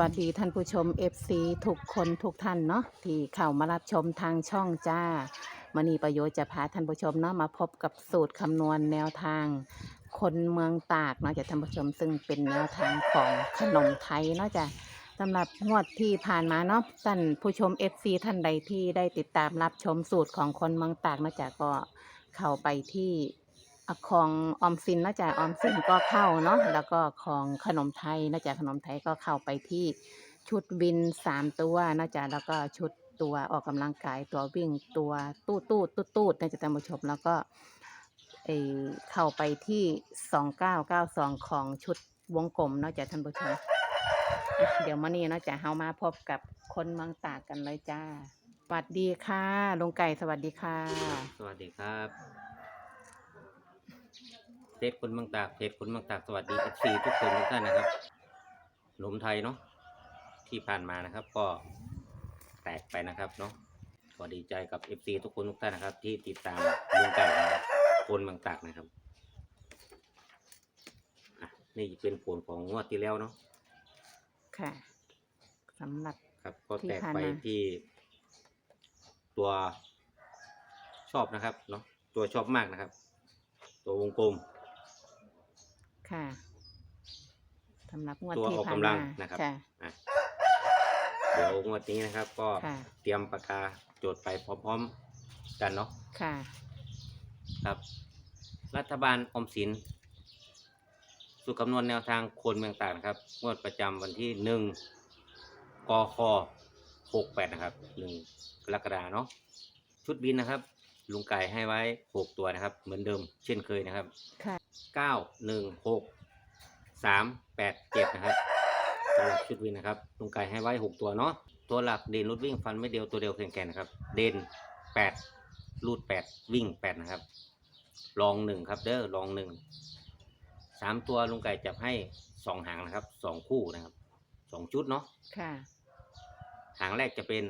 สวัสดีท่านผู้ชม FC ทุกคนทุกท่านเนาะที่เข้ามารับชมทางช่องจ้ามณีประโยชน์จะพาท่านผู้ชมเนาะมาพบกับสูตรคำนวณแนวทาง คนเมืองตากเนาะจะท่านผู้ชมซึ่งเป็นแนวทางของขนมไทยเนาะจะสำหรับงวดที่ผ่านมาเนาะท่านผู้ชม FC ท่านใดที่ได้ติดตามรับชมสูตรของคนเมืองตากเนาะจะก็เข้าไปที่ ของออมสินนะจ๊ะออมสินก็เข้าเนาะแล้วก็ของขนมไทยนะจ๊ะขนมไทยก็เข้าไปที่ชุดวินสามตัวนะจ๊ะแล้วก็ชุดตัวออกกำลังกายตัววิ่งตัวตู้ตู้ตู้ตู้นะจ๊ะท่านผู้ชมแล้วก็เอเข้าไปที่สองเก้าเก้าสองของชุดวงกลมนาะจ๊ะท่านผู้ชมเดี๋ยวมานี่นาะจ๊ะเฮามาพบกับคนเมืองตากกันเลยจ้าสวัสดีค่ะลุงไก่สวัสดีค่ะ สวัสดีครับ เพจคนเมืองตากเพจคนเมืองตากสวัสดีเอฟซีทุกคนทุกท่านนะครับหนมไทยเนาะที่ผ่านมานะครับ ก็แตกไปนะครับเนาะก็ดีใจกับเอฟซีทุกคนทุกท่านนะครับ ที่ติดตามลุงไก่นะครับคนเมืองตากนะครับอะนี่เป็นผลของงวดที่แล้วเนาะค่ะสำหรับครับก็ที่แตกผ่านไปมาที่ตัวชอบนะครับเนาะตัวชอบมากนะครับ ตัววงกลม ค่ะสำหรับงวดตัวที่ออกผ่านกำลัมางนะครับ ค่ะ อะเดี๋ยวงวดนี้นะครับ ก็ค่ะ เตรียมปากกาโจทย์ไปพร้อมๆกันเนาะค่ะ ครับ รัฐบาลออมสินสูตรคำนวณแนวทางคนเมืองตากนะครับ งวดประจำวันที่หนึ่งกคหกแปดนะครับหนึ่งกรกฎาเนาะชุดบินนะครับ ลุงไก่ให้ไว้หกตัวนะครับ เหมือนเดิมเช่นเคยนะครับค่ะ เก้าหนึ่งหกสามแปดเจ็ดนะครับสำหรับชุดวินนะครับลุงไก่ให้ไว้หกตัวเนาะตัวหลักเด่นรุดวิ่งฟันไม่เดียวตัวเดียวแข่งๆนะครับ เด่นแปดรูดแปดวิ่งแปดนะครับลองหนึ่งครับเด้อลองหนึ่งสามตัวลุงไก่จับให้สองหางนะครับสองคู่นะครับสองชุดเนาะค่ะ หางแรกจะเป็น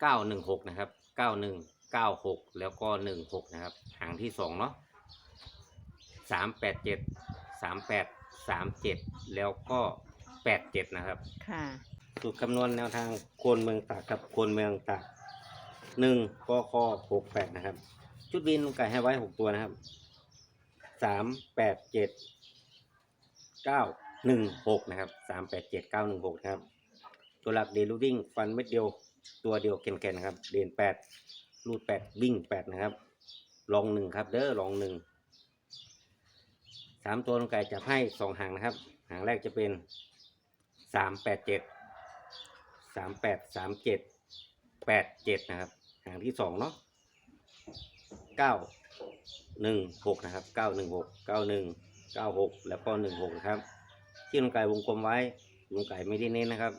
เก้าหนึ่งหกนะครับเก้าหนึ่งเก้าหกแล้วก็หนึ่งหกนะครับ หางที่สองเนาะสามแปดเจ็ดสามแปดสามเจ็ดแล้วก็แปดเจ็ดนะครับ ค่ะ สูตรคำนวณแนวทางโคนเมืองตากกับโคนเมืองตากหนึ่งกคหกแปดนะครับ ชุดบินลุงไก่ให้ไว้หกตัวนะครับสามแปดเจ็ดเก้าหนึ่งหกนะครับสามแปดเจ็ดเก้าหนึ่งหกนะครับ ตัวหลักเดลูวิ่งฟันเม็ดเดียว ตัวเดียวเก่นๆนะครับเด่นแปดรูดแปดวิ่งแปดนะครับ ลองหนึ่งครับ เด้อลองหนึ่งสามตัวลงไก่จับให้สองหางนะครับ หางแรกจะเป็นสามแปดเจ็ดสามแปดสามเจ็ดแปดเจ็ดนะครับ หางที่สองเนาะเก้าหนึ่งหกนะครับเก้าหนึ่งหกเก้าหนึ่งเก้าหกแล้วก็หนึ่งหกนะครับ ที่ลุงไก่วงกลมไว้ลุงไก่ไม่ได้เน้นนะครับ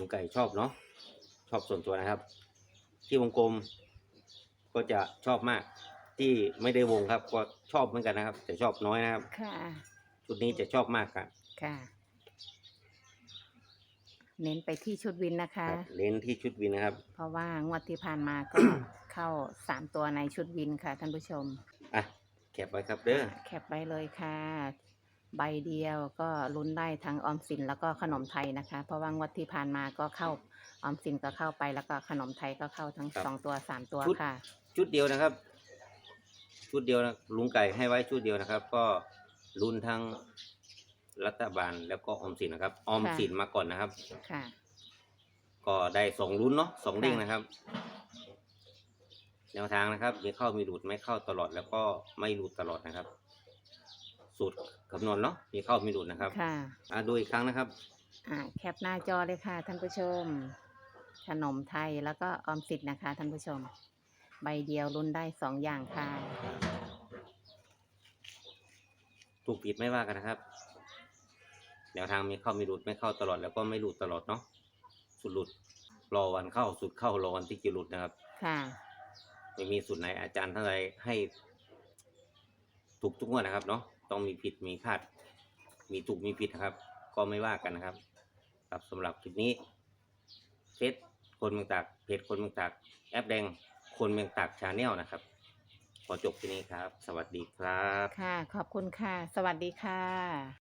ลุงไก่ชอบเนาะชอบส่วนตัวนะครับ ที่วงกลมก็จะชอบมาก ที่ไม่ได้วงครับ ก็ชอบเหมือนกันนะครับ แต่ชอบน้อยนะครับ ค่ะ ชุดนี้จะชอบมากครับค่ะ เน้นไปที่ชุดวินนะคะ ครับเน้นที่ชุดวินนะครับ เพราะว่างวดที่ผ่านมาก็ เข้าสามตัวในชุดวินค่ะท่านผู้ชม อะแคปไว้ครับเด้อ แคปไว้เลยค่ะ ใบเดียวก็ลุ้นได้ทั้งออมสินแล้วก็ขนมไทยนะคะ เพราะว่างวดที่ผ่านมาก็เข้าออมสินก็เข้าไปแล้วก็ขนมไทยก็เข้าทั้งสองตัวสามตัวชุดค่ะ ชุดเดียวนะครับ ชุดเดียวนะลุงไก่ให้ไว้ชุดเดียวนะครับ ก็ลุ้นทั้งรัฐบาลแล้วก็ออมสินนะครับ ออมสินมาก่อนนะครับ ค่ะ ก็ได้สองลุ้นเนาะสองเด้งค่ะนะครับ แนวทางนะครับ มีเข้ามีหลุดไม่เข้าตลอดแล้วก็ไม่หลุดตลอดนะครับ สูตรคำนวณเนาะมีเข้ามีหลุดนะครับค่ะ อะดูอีกครั้งนะครับ อ่าแคปหน้าจอเลยค่ะท่านผู้ชม ขนมไทยแล้วก็ออมสินนะคะท่านผู้ชม ใบเดียวลุ้นได้สองอย่างค่ะถูกผิดไม่ว่ากันนะครับแนวทางมีเข้ามีหลุดไม่เข้าตลอดแล้วก็ไม่หลุดตลอดเนาะสุดหลุดรอวันเข้าสุดเข้ารอวันที่จะหลุดนะครับ ค่ะ ไม่มีสูตรไหนอาจารย์ท่านใดให้ ถูกทุกงวดนะครับเนาะต้องมีผิดมีพลาด มีถูกมีผิดนะครับ ก็ไม่ว่ากันนะครับครับสำหรับคลิปนี้เฟซคนเมืองตากเพจคนเมืองตากแอปแดงคนเมืองตากชาแนลนะครับ ขอจบที่นี้ครับ สวัสดีครับ ค่ะ ขอบคุณค่ะ สวัสดีค่ะ